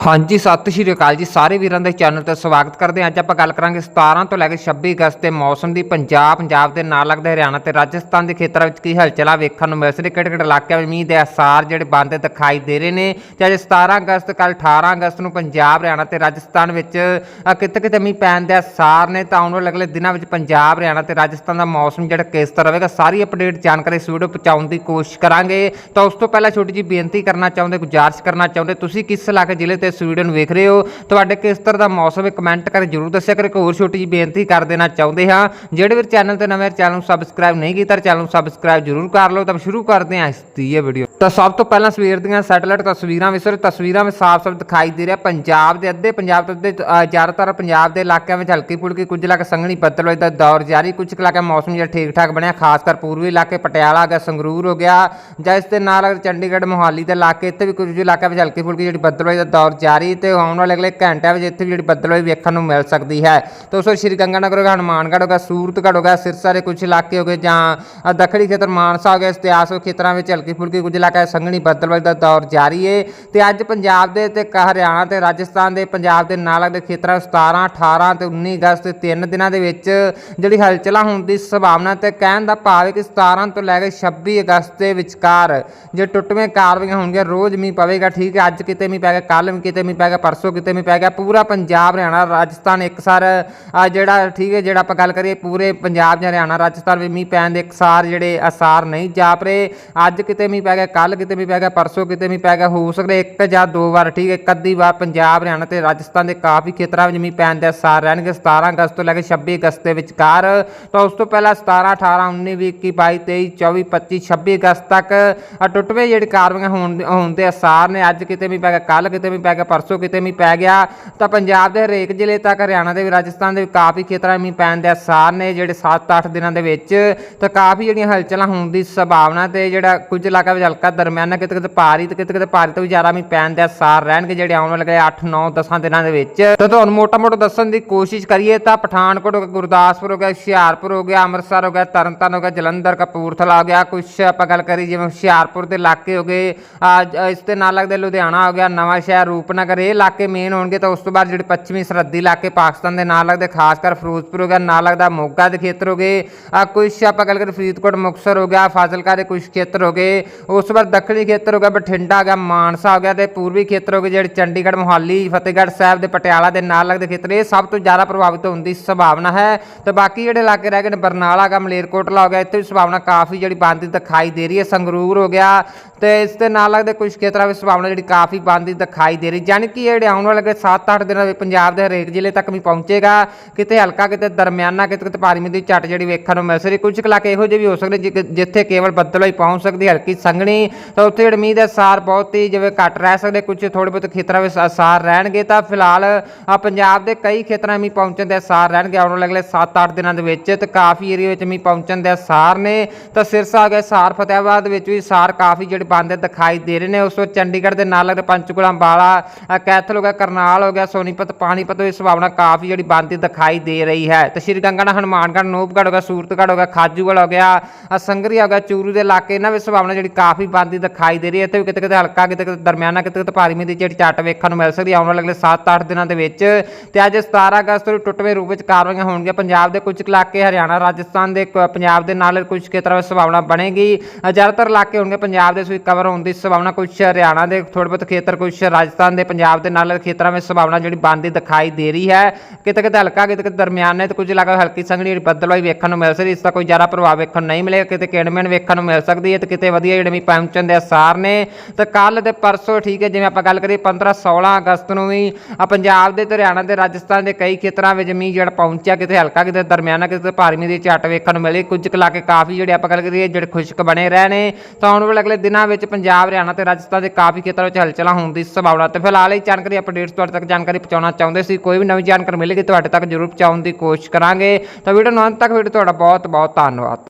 ਹਾਂਜੀ, ਸਤਿ ਸ਼੍ਰੀ ਅਕਾਲ ਜੀ। ਸਾਰੇ ਵੀਰਾਂ ਦੇ ਚੈਨਲ ਤੇ ਸਵਾਗਤ ਕਰਦੇ ਹਾਂ। ਅੱਜ ਆਪਾਂ ਗੱਲ ਕਰਾਂਗੇ 17 ਤੋਂ ਲੈ ਕੇ 26 ਅਗਸਤ ਦੇ ਮੌਸਮ ਦੀ। ਪੰਜਾਬ ਪੰਜਾਬ ਦੇ ਨਾਲ ਲੱਗਦੇ ਹਰਿਆਣਾ ਤੇ ਰਾਜਸਥਾਨ ਦੇ ਖੇਤਰਾਂ ਵਿੱਚ ਕੀ ਹਲਚਲਾ ਵੇਖਣ ਨੂੰ ਮਿਲ ਸਕਦੀ ਕਿਹੜੇ ਕਿਹੜੇ ਇਲਾਕਿਆਂ ਵਿੱਚ ਮੀਂਹ ਦੇ ਅਸਾਰ ਜਿਹੜੇ ਬੰਦ ਦਿਖਾਈ ਦੇ ਰਹੇ ਨੇ। ਤੇ ਅੱਜ 17 ਅਗਸਤ ਕੱਲ 18 ਅਗਸਤ ਨੂੰ ਪੰਜਾਬ, ਹਰਿਆਣਾ ਤੇ ਰਾਜਸਥਾਨ ਵਿੱਚ ਕਿਤੇ ਕਿਤੇ ਮੀਂਹ ਪੈਣ ਦੇ ਅਸਾਰ ਨੇ, ਤਾਂ ਆਉਣ ਵਾਲੇ ਅਗਲੇ ਦਿਨਾਂ ਵਿੱਚ ਪੰਜਾਬ, ਹਰਿਆਣਾ ਤੇ ਰਾਜਸਥਾਨ ਦਾ ਮੌਸਮ ਜਿਹੜਾ ਕਿਸ ਤਰ੍ਹਾਂ ਰਹੇਗਾ ਸਾਰੀ ਅਪਡੇਟ ਜਾਣਕਾਰੀ ਇਸ ਵੀਡੀਓ ਪਹੁੰਚਾਉਣ ਦੀ ਕੋਸ਼ਿਸ਼ ਕਰਾਂਗੇ। ਤਾਂ ਉਸ ਤੋਂ ਪਹਿਲਾਂ ਛੋਟੀ ਜੀ ਬੇਨਤੀ ਕਰਨਾ ਚਾਹੁੰਦੇ, ਗੁਜ਼ਾਰਿਸ਼ ਕਰਨਾ ਚਾਹੁੰਦੇ, ਤੁਸੀਂ ਕਿਸ ਇਲਾਕੇ ਜ਼ਿਲ੍ਹੇ ਤੇ ਇਸ ਵੀਡੀਓ ਨੂੰ ਵੇਖ ਰਹੇ ਹੋ। ਤੁਹਾਡੇ ਕਿਸ ਤਰ੍ਹਾਂ ਦਾ ਮੌਸਮ ਹੈ? ਕਮੈਂਟ ਕਰਕੇ ਜਰੂਰ ਦੱਸਿਆ ਕਰੋ। ਇੱਕ ਹੋਰ ਛੋਟੀ ਜੀ ਬੇਨਤੀ ਕਰ ਦੇਣਾ ਚਾਹੁੰਦੇ ਹਾਂ। ਜਿਹੜੇ ਵੀ ਚੈਨਲ ਤੇ ਨਵੇਂ ਚੈਨਲ ਨੂੰ ਸਬਸਕ੍ਰਾਈਬ ਨਹੀਂ ਕੀਤਾ ਚੈਨਲ ਨੂੰ ਸਬਸਕ੍ਰਾਈਬ ਜਰੂਰ ਕਰ ਲਓ। ਤਾਂ ਸ਼ੁਰੂ ਕਰਦੇ ਹਾਂ ਇਸ ਦੀ ਇਹ ਵੀਡੀਓ ਤਾਂ ਸਭ ਤੋਂ ਪਹਿਲਾਂ ਸਵੇਰ ਦੀਆਂ ਸੈਟੇਲਾਈਟ ਤਸਵੀਰਾਂ ਵਿੱਚ ਤਸਵੀਰਾਂ ਵਿੱਚ ਸਾਫ਼-ਸਾਫ਼ ਦਿਖਾਈ ਦੇ ਰਿਹਾ ਪੰਜਾਬ ਦੇ ਅੱਧੇ ਪੰਜਾਬ ਤੋਂ ਅੱਧੇ ਜ਼ਿਆਦਾਤਰ ਪੰਜਾਬ ਦੇ ਇਲਾਕਿਆਂ ਵਿੱਚ ਹਲਕੀ ਫੁਲਕੀ ਕੁਝ ਇਲਾਕੇ ਸੰਘਣੀ ਬੱਦਲ ਦਾ ਦੌਰ ਜਾਰੀ। ਕੁਝ ਕੁ ਇਲਾਕੇ ਮੌਸਮ ਜਿਹੜਾ ਠੀਕ ਠਾਕ ਬਣਿਆ, ਖਾਸ ਕਰ ਪੂਰਬੀ ਇਲਾਕੇ ਪਟਿਆਲਾ ਗਿਆ ਸੰਗਰੂਰ ਹੋ ਗਿਆ ਜਾਂ ਇਸ ਦੇ ਨਾਲ ਚੰਡੀਗੜ੍ਹ, ਮੋਹਾਲੀ ਦੇ ਇਲਾਕੇ, ਇੱਥੇ ਵੀ ਕੁਝ ਇਲਾਕਿਆਂ ਵਿੱਚ ਹਲਕੀ ਫੁਲਕੀ ਜਿਹੜੀ ਬੱਦਲਵਾਈ ਦਾ ਦੌਰ ਜਾਰੀ ਤੇ ਆਉਣ ਵਾਲੇ ਅਗਲੇ ਘੰਟਿਆਂ ਵਿੱਚ ਇੱਥੇ ਵੀ ਜਿਹੜੀ ਬੱਦਲਵਾਈ ਵੇਖਣ ਨੂੰ ਮਿਲ ਸਕਦੀ ਹੈ। ਤੇ ਉਸ ਸ਼੍ਰੀ ਗੰਗਾਨਗਰ ਹੋ ਗਿਆ, ਹਨੂਮਾਨਗੜ੍ਹ ਹੋ ਗਿਆ, ਸੂਰਤਗੜ੍ਹ ਹੋ ਸਿਰਸਾ ਦੇ ਕੁਝ ਇਲਾਕੇ ਹੋ ਗਏ ਜਾਂ ਦੱਖਣੀ ਖੇਤਰ ਮਾਨਸਾ ਹੋ ਗਿਆ ਇਤਿਹਾਸਕ ਖੇਤਰਾਂ ਵਿੱਚ ਹਲਕੀ ਫੁਲਕੀ ਕੁਝ ਇਲਾਕਿਆਂ 'ਚ ਸੰਘਣੀ ਬੱਦਲਵਾਈ ਦਾ ਦੌਰ ਜਾਰੀ ਹੈ ਤੇ ਅੱਜ ਪੰਜਾਬ ਦੇ ਤੇ ਹਰਿਆਣਾ ਤੇ ਰਾਜਸਥਾਨ ਦੇ ਪੰਜਾਬ ਦੇ ਨਾਲ ਲੱਗਦੇ ਖੇਤਰਾਂ 17 18 ਤੇ 19 ਅਗਸਤ ਦੇ ਤਿੰਨ ਦਿਨਾਂ ਦੇ ਵਿੱਚ ਜਿਹੜੀ ਹਲਚਲਾਂ ਹੋਣ ਦੀ ਸੰਭਾਵਨਾ ਤੇ ਕਹਿਣ ਦਾ ਭਾਵ ਹੈ ਕਿ 17 ਤੋਂ ਲੈ ਕੇ 26 ਅਗਸਤ ਦੇ ਵਿਚਕਾਰ ਜੇ ਟੁੱਟਵੇਂ ਕਾਰਵਾਈਆਂ ਹੋਣਗੀਆਂ, ਰੋਜ਼ ਮੀਂਹ ਪਵੇਗਾ, ਠੀਕ ਹੈ, ਅੱਜ ਕਿਤੇ ਮੀਂਹ ਪੈ ਗਿਆ ਕੱਲ ਵੀ ਕਿਤੇ ਮੀਂਹ ਪੈ ਗਿਆ, ਪਰਸੋਂ ਕਿਤੇ ਮੀਂਹ ਪੈ ਗਿਆ, ਪੂਰਾ ਪੰਜਾਬ, ਹਰਿਆਣਾ, ਰਾਜਸਥਾਨ ਇੱਕਸਾਰ ਆ ਜਿਹੜਾ, ਠੀਕ ਹੈ, ਜਿਹੜਾ ਆਪਾਂ ਗੱਲ ਕਰੀਏ ਪੂਰੇ ਪੰਜਾਬ ਜਾਂ ਹਰਿਆਣਾ, ਰਾਜਸਥਾਨ ਵਿੱਚ ਮੀਂਹ ਪੈਣ ਦੇ ਇੱਕਸਾਰ ਜਿਹੜੇ ਅਸਾਰ ਨਹੀਂ ਜਾਪ ਰਹੇ। ਅੱਜ ਕਿਤੇ ਮੀਂਹ ਪੈ ਗਿਆ ਕੱਲ ਕਿਤੇ ਵੀ ਪੈ ਗਿਆ, ਪਰਸੋਂ ਕਿਤੇ ਵੀ ਪੈ ਗਿਆ, ਹੋ ਸਕਦਾ ਇੱਕ ਜਾਂ ਦੋ ਵਾਰ, ਠੀਕ ਹੈ, ਇੱਕ ਅੱਧੀ ਵਾਰ ਪੰਜਾਬ, ਹਰਿਆਣਾ ਤੇ ਰਾਜਸਥਾਨ ਦੇ ਕਾਫੀ ਖੇਤਰਾਂ ਵਿੱਚ ਮੀਂਹ ਪੈਣ ਦੇ ਅਸਾਰ ਰਹਿਣਗੇ। 17 ਅਗਸਤ ਤੋਂ ਲੈ ਕੇ 26 ਅਗਸਤ ਦੇ ਵਿਚਕਾਰ, ਤਾਂ ਉਸ ਤੋਂ ਪਹਿਲਾਂ 17 18 19 20 21 22 23 24 25 26 ਅਗਸਤ ਤੱਕ ਆ ਟੁੱਟਵੇਂ ਜਿਹੜੀ ਕਾਰਵਾਈਆਂ ਹੋਣ ਦੇ- ਹੋਣ ਦੇ ਅਸਾਰ ਨੇ। ਅੱਜ ਕਿਤੇ ਵੀ ਪੈ ਗਿਆ ਕੱਲ ਕਿਤੇ ਵੀ ਪੈ ਗਿਆ, ਪਰਸੋਂ ਕਿਤੇ ਮੀਂਹ ਪੈ ਗਿਆ, ਤਾਂ ਪੰਜਾਬ ਦੇ ਹਰੇਕ ਜ਼ਿਲ੍ਹੇ ਤੱਕ, ਹਰਿਆਣਾ ਦੇ ਵੀ, ਰਾਜਸਥਾਨ ਦੇ ਕਾਫੀ ਖੇਤਰਾਂ ਵਿੱਚ ਮੀਂਹ ਪੈਣ ਦੇ ਅਸਾਰ ਨੇ। ਜਿਹੜੇ 7-8 ਦਿਨਾਂ ਦੇ ਵਿੱਚ ਤਾਂ ਕਾਫੀ ਜਿਹੜੀਆਂ ਹਲਚਲਾਂ ਹੋਣ ਦੀ ਸੰਭਾਵਨਾ ਤੇ ਜਿਹੜਾ ਕੁਝ ਇਲਾਕਾ ਵਿੱਚ ਹਲਕਾ ਦਰਮਿਆਨਾ ਕਿਤੇ ਕਿਤੇ ਭਾਰੀ ਤੇ ਕਿਤੇ ਕਿਤੇ ਭਾਰੀ ਤੋਂ ਵੀ ਜ਼ਿਆਦਾ ਮੀਂਹ ਪੈਣ ਦੇ ਅਸਾਰ ਰਹਿਣਗੇ ਜਿਹੜੇ ਆਉਣ ਵਾਲੇ 8 9 10 ਦਿਨਾਂ ਦੇ ਵਿੱਚ। ਤਾਂ ਤੁਹਾਨੂੰ ਮੋਟਾ-ਮੋਟਾ ਦੱਸਣ ਦੀ ਕੋਸ਼ਿਸ਼ ਕਰੀਏ ਤਾਂ ਪਠਾਨਕੋਟ ਹੋ ਗਿਆ, ਗੁਰਦਾਸਪੁਰ ਹੋ ਗਿਆ, ਹੁਸ਼ਿਆਰਪੁਰ ਹੋ ਗਿਆ, ਅੰਮ੍ਰਿਤਸਰ ਹੋ ਗਿਆ, ਤਰਨਤਾਰਨ ਹੋ ਗਿਆ, ਜਲੰਧਰ, ਕਪੂਰਥਲਾ ਹੋ ਗਿਆ। ਕੁਝ ਆਪਾਂ ਗੱਲ ਕਰੀ ਜਿਵੇਂ ਹੁਸ਼ਿਆਰਪੁਰ ਦੇ ਇਲਾਕੇ ਹੋ ਗਏ ਇਸ ਤੇ ਨਾਲ ਲੱਗਦੇ ਲੁਧਿਆਣਾ ਹੋ ਗਿਆ, ਨਵਾਂ ਸ਼ਹਿਰ ਰੂਪਨਗਰ, ਇਹ ਇਲਾਕੇ ਮੇਨ ਹੋਣਗੇ ਤਾਂ ਉਸ ਤੋਂ ਬਾਅਦ ਜਿਹੜੇ ਪੱਛਮੀ ਸਰਹੱਦੀ ਇਲਾਕੇ ਪਾਕਿਸਤਾਨ ਦੇ ਨਾਲ ਲੱਗਦੇ, ਖਾਸ ਕਰ ਫਿਰੋਜ਼ਪੁਰ ਹੋ ਗਿਆ, ਨਾਲ ਲੱਗਦਾ ਮੋਗਾ ਦੇ ਖੇਤਰ ਹੋ ਗਏ। ਆ ਕੁਝ ਆਪਾਂ ਗੱਲ ਕਰੀ ਫਰੀਦਕੋਟ, ਮੁਕਤਸਰ ਹੋ ਗਿਆ, ਫਾਜ਼ਿਲਕਾ ਦੇ ਕੁਝ ਖੇਤਰ ਹੋ ਗਏ। ਉਸ ਤੋਂ ਬਾਅਦ ਦੱਖਣੀ ਖੇਤਰ ਹੋ ਗਿਆ, ਬਠਿੰਡਾ ਹੋ ਗਿਆ, ਮਾਨਸਾ ਹੋ ਗਿਆ ਤੇ ਪੂਰਬੀ ਖੇਤਰ ਹੋ ਗਏ, ਜਿਹੜੇ ਚੰਡੀਗੜ੍ਹ, ਮੋਹਾਲੀ, ਫਤਿਹਗੜ੍ਹ ਸਾਹਿਬ ਦੇ ਪਟਿਆਲਾ ਦੇ ਨਾਲ ਲੱਗਦੇ ਖੇਤਰ, ਇਹ ਸਭ ਤੋਂ ਜ਼ਿਆਦਾ ਪ੍ਰਭਾਵਿਤ ਹੋਣ ਦੀ ਸੰਭਾਵਨਾ ਹੈ। ਤੇ ਬਾਕੀ ਜਿਹੜੇ ਇਲਾਕੇ ਰਹਿ ਗਏ ਨੇ, ਬਰਨਾਲਾ ਗਾ ਮਲੇਰਕੋਟਲਾ ਹੋ ਗਿਆ, ਇੱਥੇ ਵੀ ਸੰਭਾਵਨਾ ਕਾਫੀ ਜਿਹੜੀ ਬੰਦੀ ਦਿਖਾਈ ਦੇ ਰਹੀ ਹੈ, ਸੰਗਰੂਰ ਹੋ ਗਿਆ ਤੇ ਇਸ ਦੇ ਨਾਲ ਲੱਗਦੇ ਕੁਝ ਖੇਤਰਾਂ ਵਿੱਚ ਸੰਭਾਵਨਾ ਜਿਹੜੀ ਕਾਫੀ ਬੰਦੀ ਦਿਖਾਈ ਦੇ ਰਹੀ ਯਾਨੀ ਕਿ ਜਿਹੜੇ ਆਉਣ ਵਾਲੇ 7-8 ਦਿਨਾਂ ਵਿੱਚ ਪੰਜਾਬ ਦੇ ਹਰੇਕ ਜ਼ਿਲ੍ਹੇ ਤੱਕ ਵੀ ਪਹੁੰਚੇਗਾ, ਕਿਤੇ ਹਲਕਾ, ਕਿਤੇ ਦਰਮਿਆਨਾ, ਕਿਤੇ ਕਿਤੇ ਭਾਰੀ ਮੀਂਹ ਦੀ ਝਟ ਜਿਹੜੀ ਵੇਖਣ ਨੂੰ ਮਿਲ ਸਕਦੀ ਕੁਝ ਕੁ ਇਲਾਕੇ ਇਹੋ ਜਿਹੇ ਵੀ ਹੋ ਸਕਦੇ ਜਿ- ਜਿੱਥੇ ਕੇਵਲ ਬੱਦਲ ਹੀ ਪਹੁੰਚ ਸਕਦੀ ਹਲਕੀ ਸੰਘਣੀ ਤਾਂ ਉੱਥੇ ਜਿਹੜੇ ਮੀਂਹ ਦੇ ਅਸਾਰ ਬਹੁਤ ਹੀ ਜਿਵੇਂ ਘੱਟ ਰਹਿ ਸਕਦੇ ਕੁਝ ਥੋੜੇ ਬਹੁਤ ਖੇਤਰਾਂ ਵਿੱਚ ਅਸਾਰ ਰਹਿਣਗੇ ਤਾਂ ਫਿਲਹਾਲ ਪੰਜਾਬ ਦੇ ਕਈ ਖੇਤਰਾਂ ਮੀਂਹ ਪਹੁੰਚਣ ਦੇ ਅਸਾਰ ਰਹਿਣਗੇ। ਆਉਣ ਵਾਲੇ ਅਗਲੇ 7-8 ਦਿਨਾਂ ਦੇ ਵਿੱਚ ਤੇ ਕਾਫੀ ਏਰੀਆ ਵਿੱਚ ਮੀਂਹ ਪਹੁੰਚਣ ਦੇ ਅਸਾਰ ਨੇ। ਤਾਂ ਸਿਰਸਾ ਗਿਆ ਸਾਰ ਫਤਿਆਬਾਦ ਵਿੱਚ ਵੀ ਸਾਰ ਕਾਫੀ ਜਿਹੜੇ ਬੰਦੇ ਦਿਖਾਈ ਦੇ ਰਹੇ ਨੇ। ਉਸ ਤੋਂ ਚੰਡੀਗੜ੍ਹ ਦੇ ਨਾਲ ਲੱਗਦੇ ਪੰਚਕੂਲਾ ਅੰਬਾਲਾ ਕੈਥਲ ਹੋ ਗਿਆ ਕਰਨਾਲ ਹੋ ਗਿਆ ਸੋਨੀਪਤ ਪਾਣੀਪਤ ਦੀ ਸੰਭਾਵਨਾ ਕਾਫੀ ਜਿਹੜੀ ਬੰਦੀ ਦਿਖਾਈ ਦੇ ਰਹੀ ਹੈ। ਤੇ ਸ਼੍ਰੀ ਗੰਗਾਨਗਰ ਹਨੂਮਾਨਗੜ੍ਹ ਨੂਪਗੜ੍ਹ ਹੋ ਗਿਆ ਸੂਰਤਗੜ੍ਹ ਹੋ ਗਿਆ ਖਾਜੂਗੜ੍ਹ ਹੋ ਗਿਆ ਅ, ਸੰਗਰੀਆ ਹੋ ਗਿਆ ਚੂਰੂ ਦੇ ਇਲਾਕੇ ਇਹਨਾਂ ਵਿੱਚ ਸੰਭਾਵਨਾ ਜਿਹੜੀ ਕਾਫੀ ਬਣਦੀ ਦਿਖਾਈ ਦੇ ਰਹੀ ਹੈ। ਇੱਥੇ ਵੀ ਕਿਤੇ ਕਿਤੇ ਹਲਕਾ ਕਿਤੇ ਕਿਤੇ ਦਰਮਿਆਨਾ ਕਿਤੇ ਕਿਤੇ ਭਾਰੀ ਮੀਂਹ ਦੀ ਜਿਹੜੀ ਝੱਟ ਵੇਖਣ ਨੂੰ ਮਿਲ ਸਕਦੀ ਹੈ। ਆਉਣ ਵਾਲੇ ਅਗਲੇ 7-8 ਦਿਨਾਂ ਦੇ ਵਿੱਚ ਤੇ ਅੱਜ 17 ਅਗਸਤ ਨੂੰ ਟੁੱਟਵੇਂ ਰੂਪ ਵਿੱਚ ਕਾਰਵਾਈਆਂ ਹੋਣਗੀਆਂ। ਪੰਜਾਬ ਦੇ ਕੁਝ ਇਲਾਕੇ, ਹਰਿਆਣਾ, ਰਾਜਸਥਾਨ ਦੇ ਪੰਜਾਬ ਦੇ ਨਾਲ ਕੁਝ ਖੇਤਰਾਂ ਵਿੱਚ ਸੰਭਾਵਨਾ ਬਣੇਗੀ। ਜ਼ਿਆਦਾਤਰ ਇਲਾਕੇ ਹੋਣਗੇ ਪੰਜਾਬ ਦੇ ਵਿੱਚ ਕਵਰ ਹੋਣ ਦੀ ਸੰਭਾਵਨਾ। ਕੁਝ ਹਰਿਆਣਾ ਦੇ ਥੋੜੇ ਬਹੁਤ ਖੇਤਰ, ਕੁਝ ਰਾਜਸਥਾਨ ਦੇ, ਪੰਜਾਬ ਦੇ ਨਾਲ ਖੇਤਰਾਂ ਵਿੱਚ ਸੰਭਾਵਨਾ ਜਿਹੜੀ ਬਣਦੀ ਦਿਖਾਈ ਦੇ ਰਹੀ ਹੈ। ਕਿਤੇ ਕਿਤੇ ਹਲਕਾ ਕਿਤੇ ਕਿਤੇ ਦਰਮਿਆਨੇ ਤੇ ਕੁਝ ਇਲਾਕਾ ਹਲਕੀ ਸੰਘਣੀ ਜਿਹੜੀ ਬੱਦਲਵਾਈ ਵੇਖਣ ਨੂੰ ਮਿਲ ਸਕਦੀ ਇਸ ਦਾ ਕੋਈ ਜ਼ਿਆਦਾ ਪ੍ਰਭਾਵ ਵੇਖਣ ਨੂੰ ਨਹੀਂ ਮਿਲੇਗਾ। ਕਿਤੇ ਕਿਣਮਣ ਵੇਖਣ ਨੂੰ ਮਿਲ ਸਕਦੀ ਹੈ ਤੇ ਕਿਤੇ ਵਧੀਆ ਜਿਹੜੇ ਵੀ ਪਹੁੰਚਣ ਦੇ ਅਸਾਰ ਨੇ। ਤੇ ਕੱਲ ਤੇ ਪਰਸੋਂ ਠੀਕ ਹੈ, ਜਿਵੇਂ ਆਪਾਂ ਗੱਲ ਕਰੀਏ 15 16 ਅਗਸਤ ਨੂੰ ਵੀ ਆ ਪੰਜਾਬ ਦੇ ਤੇ ਹਰਿਆਣਾ ਦੇ ਰਾਜਸਥਾਨ ਦੇ ਕਈ ਖੇਤਰਾਂ ਵਿੱਚ ਮੀਂਹ ਜਿਹੜਾ ਪਹੁੰਚਿਆ, ਕਿਤੇ ਹਲਕਾ ਕਿਤੇ ਦਰਮਿਆਨਾ, ਕਿਤੇ ਭਾਰੀ ਮੀਂਹ ਦੀ ਝੱਟ ਵੇਖਣ ਨੂੰ ਮਿਲੀ। ਕੁਝ ਕੁ ਇਲਾਕੇ ਕਾਫੀ ਜਿਹੜੇ ਆਪਾਂ ਗੱਲ ਕਰੀਏ, ਜਿਹੜੇ ਖੁਸ਼ਕ ਬਣੇ ਰਹੇ ਨੇ। ਤਾਂ ਆਉਣ ਵਾਲੇ ਅਗਲੇ ਦਿਨਾਂ ਵਿੱਚ ਪੰਜਾਬ, ਹਰਿਆਣਾ ਤੇ ਰਾਜਸਥਾਨ ਦੇ ਕਾਫੀ ਖੇਤਰਾਂ ਵਿੱਚ ਹਲਚਲਾਂ ਹੋਣ ਦੀ ਸੰਭਾਵਨਾ ਤੇ ਫਿਲਹਾਲ ਇਹ ਜਾਣਕਾਰੀ ਅਪਡੇਟਸ ਤੁਹਾਡੇ ਤੱਕ ਜਾਣਕਾਰੀ ਪਹੁੰਚਾਉਣਾ ਚਾਹੁੰਦੇ ਸੀ। ਕੋਈ ਵੀ ਨਵੀਂ ਜਾਣਕਾਰੀ ਮਿਲੇਗੀ, ਤੁਹਾਡੇ ਤੱਕ ਜ਼ਰੂਰ ਪਹੁੰਚਾਉਣ ਦੀ ਕੋਸ਼ਿਸ਼ ਕਰਾਂਗੇ। ਤਾਂ ਵੀਡੀਓ ਨੂੰ ਅੰਤ ਤੱਕ ਵੀਡੀਓ ਤੁਹਾਡਾ ਬਹੁਤ ਬਹੁਤ ਧੰਨਵਾਦ।